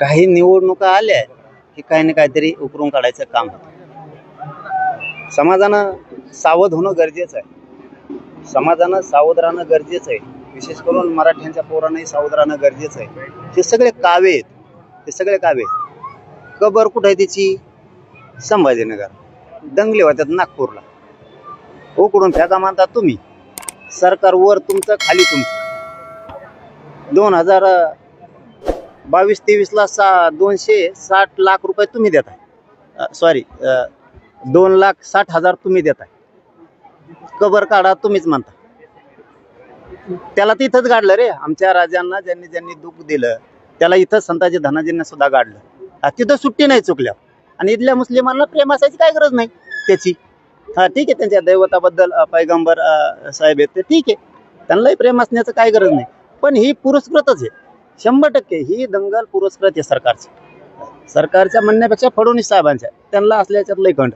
काही निवडणुका आल्या की काही ना काहीतरी उकरून काढायचं काम होतं. समाजानं सावध होणं गरजेचं आहे. समाजानं सावध राहणं गरजेचं आहे. विशेष करून मराठ्यांच्या पोरांनाही सावध राहणं गरजेचं आहे. हे सगळे कावे आहेत हे सगळे कावे आहेत. कबर कुठं आहे तिची? संभाजीनगर. दंगले होत्यात नागपूरला. उकडून फेका मानता तुम्ही. सरकार वर तुमचं खाली तुमचं. दोन हजार बावीस तेवीसला सा दोनशे साठ लाख रुपये तुम्ही देताय. सॉरी दोन लाख साठ हजार तुम्ही देताय. कबर काढा तुम्हीच म्हणता. त्याला तिथंच गाडलं रे. आमच्या राजांना ज्यांनी ज्यांनी दुःख दिलं त्याला इथं संताजी धनाजींना सुद्धा गाडलं. तिथं सुट्टी नाही चुकल्या. आणि इथल्या मुस्लिमांना प्रेम असायची काय गरज नाही. त्याची. हा ठीक आहे त्यांच्या दैवताबद्दल पैगंबर साहेब आहेत ते ठीक आहे. त्यांनाही प्रेम असण्याचं काय गरज नाही. पण ही पुरस्कृतच आहे. शंभर टक्के ही दंगल पुरस्कृत आहे सरकारची. सरकारच्या म्हणण्यापेक्षा फडणवीस साहेबांच्या. त्यांना असल्याच्यात लय खंड.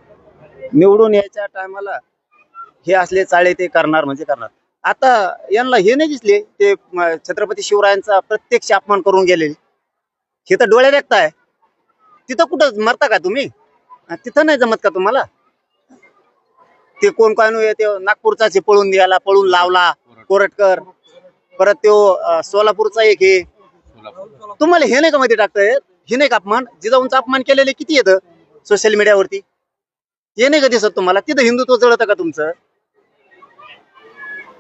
निवडून यायच्या टायमाला हे असले चाळे ते करणार म्हणजे करणार. आता यांना हे नाही दिसले ते छत्रपती शिवरायांचा प्रत्यक्ष अपमान करून गेलेले. हे तर डोळे आहे. तिथं कुठं मरता का तुम्ही? तिथं नाही जमत का तुम्हाला? ते कोण काय नु ते नागपूरचा पळून द्यायला पळून लावला कोरटकर. परत तो सोलापूरचा एक हे. तुम्हाला हे नाही का मध्ये टाकताय? हे नाही का अपमान? जिजाऊंचा अपमान केलेले किती येतं सोशल मीडियावरती हे नाही का दिसत तुम्हाला? तिथं हिंदुत्व जळतं का तुमचं?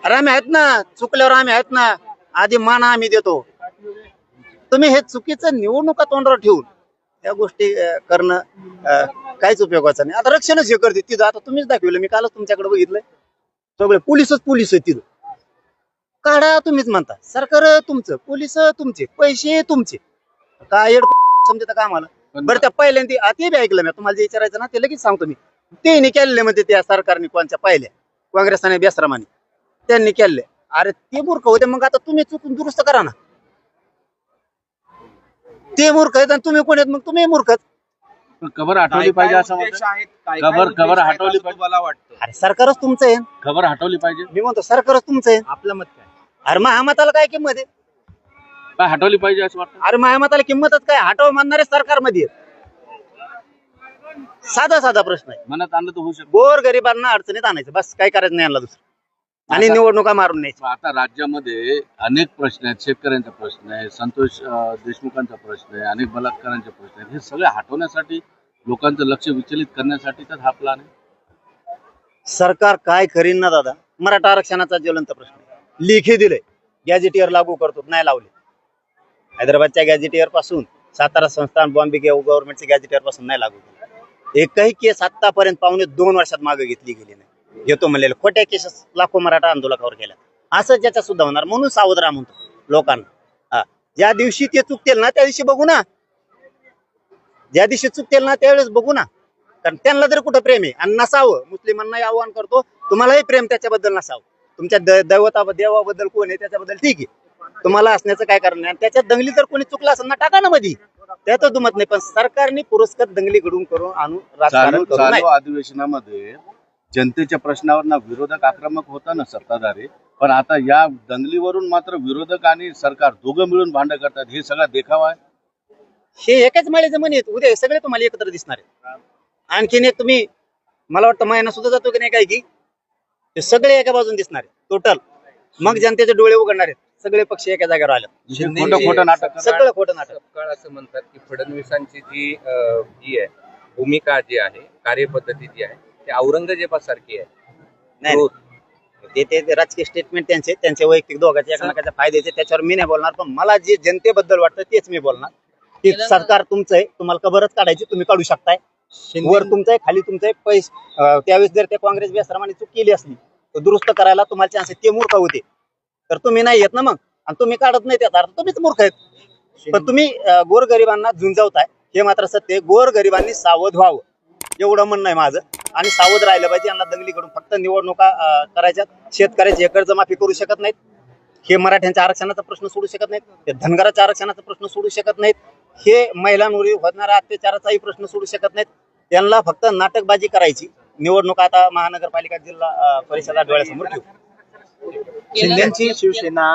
अरे आम्ही आहेत ना. चुकल्यावर आम्ही आहेत ना. आधी मान आम्ही देतो. तुम्ही हे चुकीचं निवडणुका तोंडावर ठेवून त्या गोष्टी करणं काहीच उपयोगाचं नाही. आता रक्षणच हे करते. तिथं आता तुम्हीच दाखवलं. मी कालच तुमच्याकडे बघितलंय. सगळे पोलिसच पोलीस आहे तिथं. काढा तुम्हीच म्हणता. सरकार तुमचं पोलीस तुमचे पैसे तुमचे. काय समजता का आम्हाला? बरं त्या पहिल्यांदा ते बी ऐकलं मी. तुम्हाला जे विचारायचं ना ते लगेच सांगतो मी. ते केलेले म्हणजे त्या सरकारने कोणच्या पाहिल्या? काँग्रेसाने बेसरामाने. त्यांनी केले अरे ते मूर्ख होते. मग आता तुम्ही चुकून दुरुस्त करा ना. ते मूर्ख आहेत आणि तुम्ही कोण आहेत? मग तुम्ही मूर्ख खबर हटवली पाहिजे असं म्हणतात. खबर- खबर हटवली पाहिजे. मला वाटतं? अरे सरकारच तुमचं आहे. खबर हटवली पाहिजे. मी म्हणतो सरकारच तुमचं आहे. आपलं मत काय? अरे महामताला काय किंमत आहे? काय हटवली पाहिजे असं वाटतं? अरे महामताला किंमतच काय? हटव म्हणणारे सरकारमध्ये आहेत. साधा साधा प्रश्न आहे. मनात आणलं तर होऊ शकतो. गोर गरिबांना अडचणीत आणायचं. बस काय करायचं नाही यांना दुसरं. आणि आता- निवडणुका मारून न्यायचं आता राज्यामध्ये अनेक प्रश्न आहेत. शेतकऱ्यांचा प्रश्न आहे संतोष अं, देशमुखांचा प्रश्न आहे अनेक बलात्कारांचे प्रश्न आहेत. हे सगळे हटवण्यासाठी लोकांचं लक्ष विचलित करण्यासाठी तर हा प्लान आहे. सरकार काय करीन ना दादा? मराठा आरक्षणाचा ज्वलंत प्रश्न आहे. लेखी दिले गॅजेटियर लागू करतो नाही लावले. हैदराबादच्या गॅजेटियरपासून सातारा संस्थान बॉम्बे गव्हर्नमेंटचे गॅजेटियरपासून नाही लागू केलं. एकही केस आतापर्यंत पावणे दोन वर्षात मागे घेतली गेली नाही. घेतो म्हणलेले खोट्या केसेस लाखो मराठा आंदोलकावर केल्या असं ज्याच्या सुद्धा होणार म्हणून सावध राहा म्हणतो लोकांना. हा. ज्या दिवशी ते चुकतील ना त्या दिवशी बघू ना. ज्या दिवशी चुकतील ना त्यावेळेस बघू ना. कारण त्यांना जर कुठं प्रेम आहे आणि नसावं मुस्लिमांनाही आव्हान करतो तुम्हालाही प्रेम त्याच्याबद्दल नसावं. तुमच्या द- दैवता देवाबद्दल कोण आहे त्याच्याबद्दल ठीक आहे. तुम्हाला असण्याचं काय कारण नाही. आणि त्याच्यात दंगली जर कोणी चुकला असेल ना टाका ना मधी. त्यात दुमत नाही. पण सरकारने पुरस्कार दंगली घडून करून आणून राजकारण चालू करू चालू नये अधिवेशनामध्ये जनतेच्या प्रश्नावर ना विरोधक आक्रमक होता ना सत्ताधारी. पण आता या दंगलीवरून मात्र विरोधक आणि सरकार दोघं मिळून भांडण करतात. हे सगळा देखावा आहे. हे एकाच माळेचं म्हणे. उद्या हे सगळे तुम्हाला एकत्र दिसणार आहेत. आणखीन एक तुम्ही मला वाटतं महिना सुद्धा जातो की नाही काय की? ते सगळे एका बाजून दिसणार आहेत. टोटल मग जनतेचे डोळे उघडणार आहेत. सगळे पक्ष एका जागेवर आले जे खोटं खोटं नाटक. सगळं खोटं नाटक. सपकाळ असं म्हणतात की फडणवीसांची जी अं, ही आहे भूमिका जी आहे कार्यपद्धती जी आहे ती औरंगजेबासारखी आहे. नाही. क्रोध. ते ते ते राजकीय स्टेटमेंट त्यांचे त्यांचे वैयक्तिक दोघांचे एकमेकाच्या फायद्याचे त्याच्यावर मी नाही बोलणार. पण मला जे जनतेबद्दल वाटतं तेच मी बोलणार. की सरकार तुमचं आहे तुम्हाला कबरच काढायची तुम्ही काढू शकताय. वर तुमचं आहे खाली तुमचं आहे पैसे त्यावेळेस जर त्या काँग्रेस बेसरामाने चूक केली असली तो दुरुस्त करायला तुम्हाला चान्स आहे. ते मूर्ख होते. तर तुम्ही नाही येत ना मग? आणि तुम्ही काढत नाही त्याचा अर्थ. तुम्हीच मूर्ख आहेत. पण तुम्ही गोरगरिबांना झुंजवताय. हे मात्र सत्य गोरगरिबांनी सावध व्हावं. एवढं म्हणणं आहे माझं. आणि सावध राहिलं पाहिजे. यांना दंगलीकडून फक्त निवडणुका करायच्या शेतकऱ्याची हे कर्जमाफी करू शकत नाहीत. हे मराठ्यांच्या आरक्षणाचा प्रश्न सोडू शकत नाहीत. हे धनगराच्या आरक्षणाचा प्रश्न सोडू शकत नाहीत. हे महिलांवरील होणाऱ्या अत्याचाराचाही प्रश्न सोडू शकत नाहीत. त्यांना फक्त नाटकबाजी करायची. निवडणूक आता महानगरपालिका जिल्हा परिषदा डोळ्यासमोर ठेवू. शिंदेची शिवसेना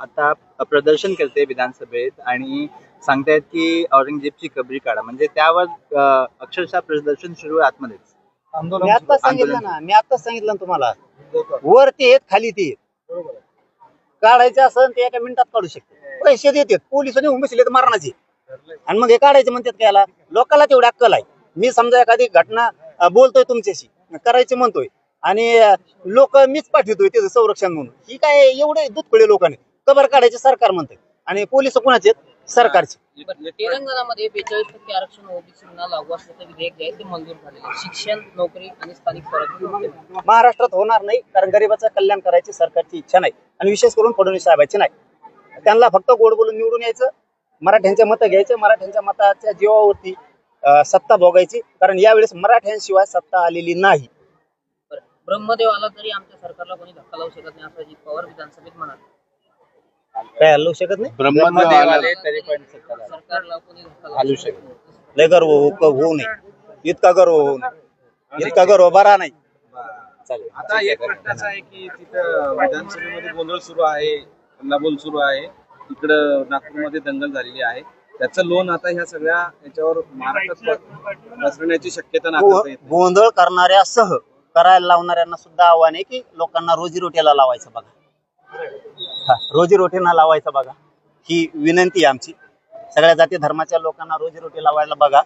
आता प्रदर्शन करते विधानसभेत आणि सांगतायत की औरंगजेबची कबरी काढा. म्हणजे त्यावर अक्षरशः प्रदर्शन सुरू आहे आतमध्येच. मी आता सांगितलं ना मी आता सांगितलं ना तुम्हाला. वर ते येत खाली ते येत काढायचं असं ते एका मिनिटात काढू शकते पैसे देतात पोलीस तर मारणाचे आणि मग हे काढायचे म्हणतात काय याला? लोकांना तेवढी अक्कल आहे. मी समजा एखादी घटना बोलतोय तुमच्याशी. करायची म्हणतोय. आणि लोक मीच पाठवतोय त्याचं संरक्षण म्हणून. ही काय एवढे दुधकडे लोकांनी. कबर काढायचे सरकार म्हणते आणि पोलीस कोणाचे? सरकारचे. तेलंगणामध्ये बेचाळीस टक्के आरक्षण ओबीसींना लागू असल्याचं विधेयक जे आहे ते मंजूर झालेलं शिक्षण नोकरी आणि स्थानिक स्वराज्य. महाराष्ट्रात होणार नाही कारण गरिबाचं कल्याण करायची सरकारची इच्छा नाही. आणि विशेष करून फडणवीस साहेबांची नाही. त्यांना फक्त गोड बोलून निवडून यायचं मराठ्यांचे मतं घ्यायचे मराठ्यांच्या मताच्या जीवावरती सत्ता भोगायची. कारण यावेळेस मराठ्यांशिवाय सत्ता आलेली नाही. बरं, ब्रह्मदेव आला तरी आमच्या सरकारला कोणी धक्का लावू शकत नाही असं अजित पवार विधानसभेत म्हणाले. काय हलवू शकत नाही? ब्रह्मदेव आला तरी पण सत्ता झाली. सरकारला कोणी धक्का घालू लावू शकत शकत नाही. लय गर्व होऊ होऊ नये. इतका गर्व होऊ नये. इतका गर्व बरा नाही. चालेल. आता एक प्रश्नाचा आहे की तिथं विधानसभेमध्ये गोंधळ सुरू आहे हल्लाबोल सुरू आहे. इकडं नागपूरमध्ये दंगल झालेली आहे. त्याचं लोन आता ह्या सगळ्या याच्यावर महाराष्ट्रात पसरण्याची शक्यता नाकारता येते. गो- गोंधळ करणाऱ्यासह करायला लावणाऱ्यांना सुद्धा आव्हान आहे की लोकांना रोजीरोटीला लावायचं बघा. हा रोजीरोटीला लावायचं बघा. ही विनंती आहे आमची. सगळ्या जाती धर्माच्या लोकांना रोजीरोटी लावायला बघा.